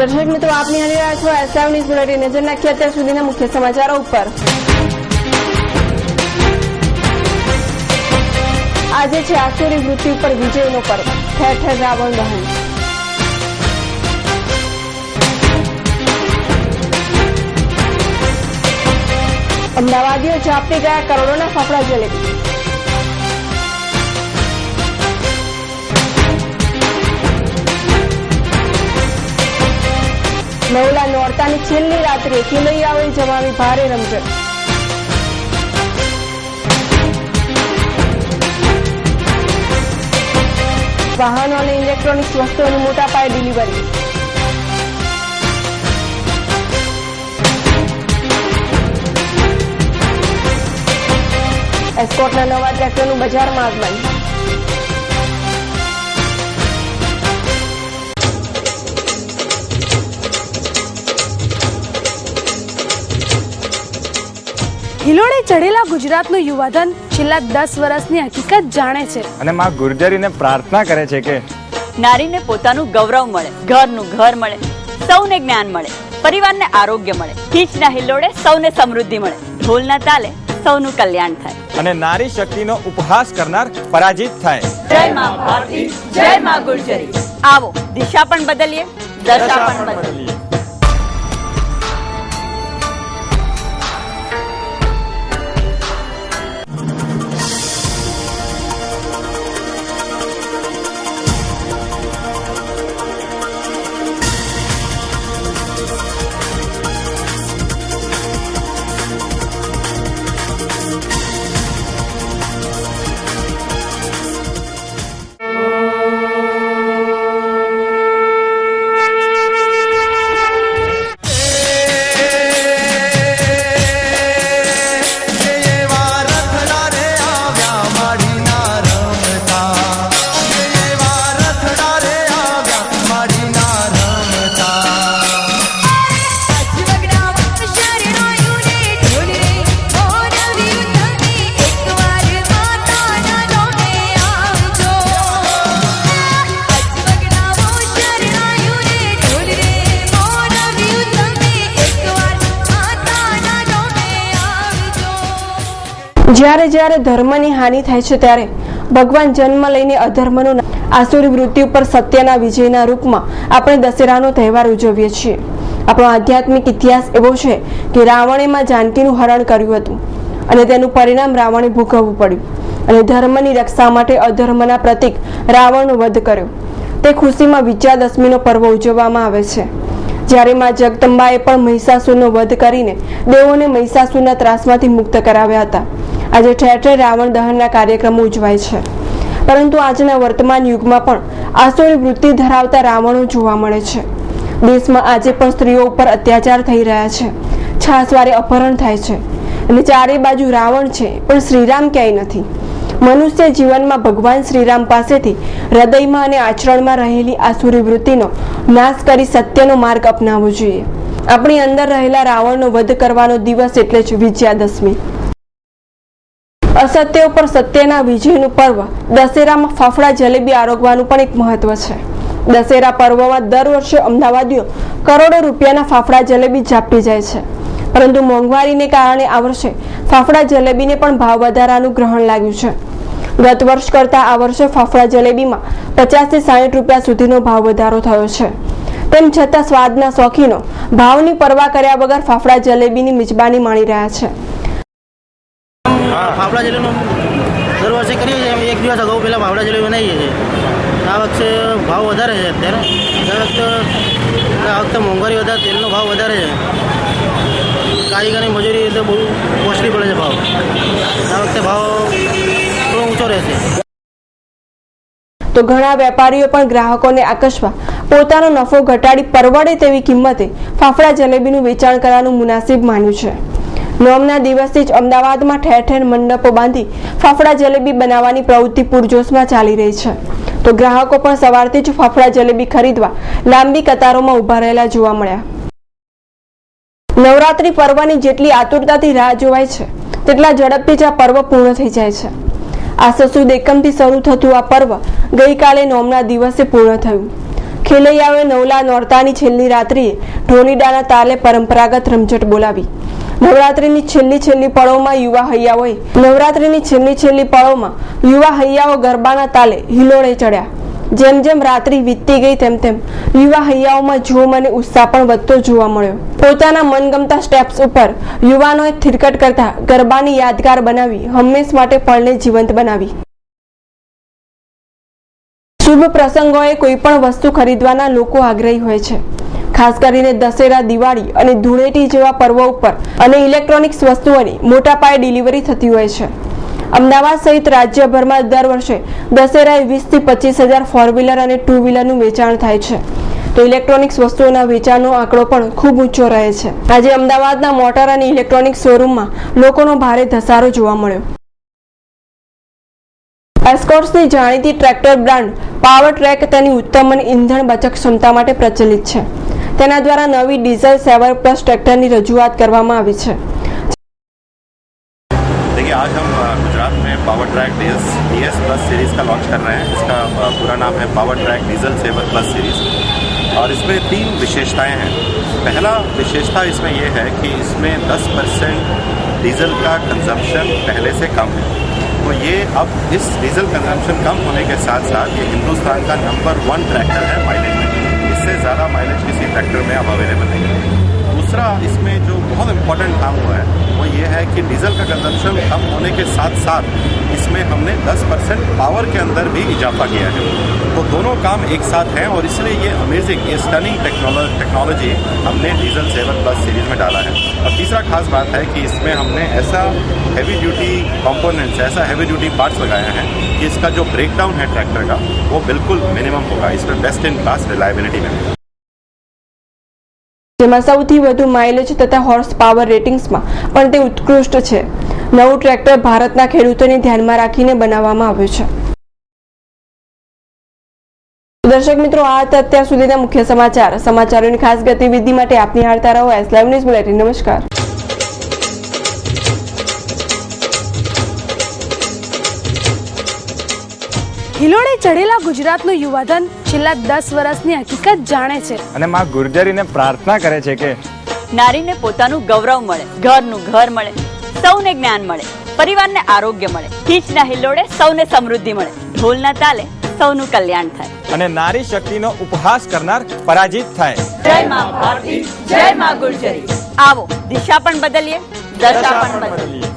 દર્શક મિત્રો આપ નિહાળી રહ્યા છો એસઆઈ ન્યૂઝ બુલેટિન નજર નાખીએ અત્યાર સુધીના મુખ્ય સમાચારો ઉપર. આજે છે આસુરી વૃત્તિ પર વિજયનો પર્વ. ઠેર ઠેર રાવણ દહન. અમદાવાદીઓ ઝાપટી ગયા કરોડોના ફાફડા જલેબી. નવલા નોરતાની છેલ્લી રાત્રે ખેલૈયાઓએ જમાવી ભારે રમઝટ. વાહનો અને ઇલેક્ટ્રોનિક્સ વસ્તુઓની મોટા પાયે ડિલિવરી એસ્કોટના નવા ટ્રેક્ટરનું બજારમાં આગમન. હિલોડે ચડેલા ગુજરાતનું યુવાધન છેલ્લા દસ વર્ષની હકીકત જાણે છે. અને માં ગુર્જરીને પ્રાર્થના કરે છે કે નારીને પોતાનું ગૌરવ મળે ઘરનું ઘર મળે સૌને જ્ઞાન મળે પરિવારને આરોગ્ય મળે ખીચના હિલ્લોડે સૌને સમૃદ્ધિ મળે ઢોલના તાલે સૌનું કલ્યાણ થાય. અને નારી શક્તિનો ઉપહાસ કરનાર પરાજિત થાય. જય માં ભારતી જય માં ગુર્જરી. આવો દિશા પણ બદલીએ દશા પણ બદલીએ. જ્યારે જ્યારે ધર્મની હાનિ થાય છે ત્યારે ભગવાન જન્મ લઈને અધર્મનું આસુરી વૃત્તિ ઉપર સત્યના વિજયના રૂપમાં આપણે દશેરાનો તહેવાર ઉજવીએ છીએ. આપણો આધ્યાત્મિક ઇતિહાસ એવો છે કે રાવણે માં જાનકીનું હરણ કર્યું હતું અને તેનું પરિણામ રાવણે ભોગવવું પડ્યું અને ધર્મની રક્ષા માટે અધર્મના પ્રતિક રાવણનો વધ કર્યો. તે ખુશીમાં વિજયાદશમીનો પર્વ ઉજવવામાં આવે છે. જ્યારે માં જગદંબાએ પણ મહિષાસુરનો વધ કરીને દેવોને મહિષાસુરના ત્રાસમાંથી મુક્ત કરાવ્યા હતા. આજે ઠેર ઠેર રાવણ દહનના કાર્યક્રમો ઉજવાય છે. પરંતુ આજના વર્તમાન યુગમાં પણ આસુરી વૃત્તિ ધરાવતા રાવણો જોવા મળે છે. દેશમાં આજે પણ સ્ત્રીઓ ઉપર અત્યાચાર થઈ રહ્યા છે. છાસવારે અપહરણ થાય છે. અને ચારે બાજુ રાવણ છે, પણ શ્રીરામ ક્યાંય નથી. મનુષ્ય જીવનમાં ભગવાન શ્રીરામ પાસેથી હૃદયમાં અને આચરણમાં રહેલી આસુરી વૃત્તિનો નાશ કરી સત્યનો માર્ગ અપનાવવો જોઈએ. આપણી અંદર રહેલા રાવણનો વધ કરવાનો દિવસ એટલે જ વિજયાદશમી. અસત્ય ઉપર સત્યના વિજયનું પર્વ દશેરામાં ફાફડા, જલેબી આરોગવાનું પણ એક મહત્વ છે. દશેરા પર્વમાં દર વર્ષે અમદાવાદીઓ કરોડો રૂપિયાના ફાફડા, જલેબી ઝાપટી જાય છે. પરંતુ મોંઘવારીને કારણે આ વર્ષે ફાફડા, જલેબીને પણ ભાવ વધારાનું ગ્રહણ લાગ્યું છે. ગત વર્ષ કરતા આ વર્ષે ફાફડા, જલેબીમાં પચાસથી સાહીઠ રૂપિયા સુધીનો ભાવ વધારો થયો છે. તેમ છતાં સ્વાદના શોખીનો ભાવની પરવા કર્યા વગર ફાફડા, જલેબીની મિજબાની માણી રહ્યા છે. ફાફડા જલેબીનો દર વર્ષે કરીએ છીએ. એક દિવસ અગાઉ પહેલાં ફાફડા જલેબી બનાવીએ છીએ. આ વખતે ભાવ વધારે છે અત્યારે. દર વખતે આ વખતે મોંઘવારી વધારે તેલનો ભાવ વધારે છે. કારીગરની મજૂરી તો બહુ કોસ્ટલી પડે છે ભાવ. આ વખતે ભાવ થોડો ઊંચો રહેશે. તો ઘણા વેપારીઓ પણ ગ્રાહકોને આકર્ષવા. પોતાનો નફો ઘટાડી પરવડે તેવી કિંમતે ફાફડા જલેબીનું વેચાણ કરવાનું મુનાસિબ માન્યું છે. નોમના દિવસથી જ અમદાવાદમાં ઠેર ઠેર મંડપો બાંધી ફાફડા જલેબી બનાવવાની પ્રવૃત્તિ પૂરજોશમાં ચાલી રહી છે. તો ગ્રાહકો પણ સવારથી જ ફાફડા જલેબી ખરીદવા લાંબી કતારોમાં ઊભા રહેલા જોવા મળ્યા. નવરાત્રી પર્વની જેટલી આતુરતાથી રાહ જોવાય છે, તેટલા ઝડપથી જ આ પર્વ પૂર્ણ થઈ જાય છે. આ સસુદ એકમથી શરૂ થતું આ પર્વ ગઈકાલે નોમના દિવસે પૂર્ણ થયું. ખેલૈયાઓએ નવલા નોરતાની છેલ્લી રાત્રિએ ઢોલીડાના તાલે પરંપરાગત રમઝટ બોલાવી. નવરાત્રિની છેલ્લી છેલ્લી પળોમાં યુવા હૈયાઓએ, નવરાત્રિની છેલ્લી છેલ્લી પળોમાં યુવા હૈયાઓ ગરબાના તાલે હિલોળે ચડ્યા. જેમ જેમ રાત્રિ વીતતી ગઈ તેમ તેમ યુવા હૈયાઓમાં જોમ અને ઉત્સાહ પણ વધતો જોવા મળ્યો. પોતાના મનગમતા સ્ટેપ્સ ઉપર યુવાનોએ થિરકટ કરતા ગરબાની યાદગાર બનાવી, હંમેશ માટે પળને જીવંત બનાવી. શુભ પ્રસંગોએ કોઈ પણ વસ્તુ ખરીદવાના લોકો આગ્રહી હોય છે. ખાસ કરીને દશેરા, દિવાળી અને ધૂળેટી જેવા પર્વો ઉપર અને ઇલેક્ટ્રોનિક્સ વસ્તુઓની મોટા પાયે ડિલિવરી થતી હોય છે. અમદાવાદ સહિત રાજ્યભરમાં દર વર્ષે દશેરાએ વીસથી પચીસ હજાર ફોર વ્હીલર અને ટુ વ્હીલરનું વેચાણ થાય છે. તો ઇલેક્ટ્રોનિક્સ વસ્તુઓના વેચાણનો આંકડો પણ ખૂબ ઊંચો રહે છે. આજે અમદાવાદના મોટર અને ઇલેક્ટ્રોનિક શોરૂમમાં લોકોનો ભારે ધસારો જોવા મળ્યો. એસ્કોર્ટ્સની જાણીતી ટ્રેક્ટર બ્રાન્ડ પાવર ટ્રેક તેની ઉત્તમ અને ઇંધણ બચત ક્ષમતા માટે પ્રચલિત છે. તેના દ્વારા નવી ડીઝલ સેવર પ્લસ ટ્રેક્ટરની રજૂઆત કરવામાં આવી છે देखिए आज हम अ, गुजरात में power track D S D S plus series का लॉन्च कर रहे हैं इसका अ, पूरा नाम है power track diesel saver plus series और इसमें तीन विशेषताएं हैं पहला विशेषता इसमें यह है कि इसमें 10 परसेंट डीजल का कंजम्पशन पहले से कम है तो ये अब इस डीजल कंजम्पशन कम होने के साथ साथ ये हिंदुस्तान का नंबर वन ट्रैक्टर है माइलेज में इससे ज़्यादा ट्रैक्टर में अब अवेलेबल नहीं है। दूसरा, इसमें जो बहुत इम्पोर्टेंट काम हुआ है, वो ये है कि डीजल का कंजम्पशन कम होने के साथ साथ इसमें हमने 10 परसेंट पावर के अंदर भी इजाफा किया है। तो दोनों काम एक साथ हैं और इसलिए ये अमेजिंग ये स्टनिंग टेक्नोलॉजी हमने डीजल सेवन प्लस सीरीज़ में डाला है। और तीसरा खास बात है कि इसमें हमने ऐसा हैवी ड्यूटी कंपोनेंट्स ऐसा हैवी ड्यूटी पार्ट्स लगाया है कि इसका जो ब्रेकडाउन है ट्रैक्टर का, वो बिल्कुल मिनिमम होगा। इसमें बेस्ट इन क्लास रिलायबिलिटी में। જેમાં સૌથી વધુ માઇલેજ તથા હોર્સ પાવર રેટિંગ્સમાં પણ તે ઉત્કૃષ્ટ છે. નવું ટ્રેક્ટર ભારતના ખેડૂતોને ધ્યાનમાં રાખીને બનાવવામાં આવ્યું છે. દર્શક મિત્રો, આ હતા અત્યાર સુધીના મુખ્ય સમાચાર. સમાચારોની ખાસ ગતિવિધિ માટે આપની નિહાળતા રહો. એસ લાઈવ ન્યૂઝ બુલેટિન નમસ્કાર. હિલોળે ચડેલા ગુજરાતનું યુવાધન છેલ્લા દસ વર્ષની હકીકત જાણે છે. અને માં ગુર્જરીને પ્રાર્થના કરે છે કે નારીને પોતાનું ગૌરવ મળે ઘરનું ઘર મળે સૌને જ્ઞાન મળે પરિવારને આરોગ્ય મળે ખીચના હિલોડે સૌને સમૃદ્ધિ મળે ઢોલના તાલે સૌનું કલ્યાણ થાય. અને નારી શક્તિનો ઉપહાસ કરનાર પરાજિત થાય. જય માં ભારતી જય માં ગુર્જરી. આવો દિશા પણ બદલીએ દશા પણ બદલીએ.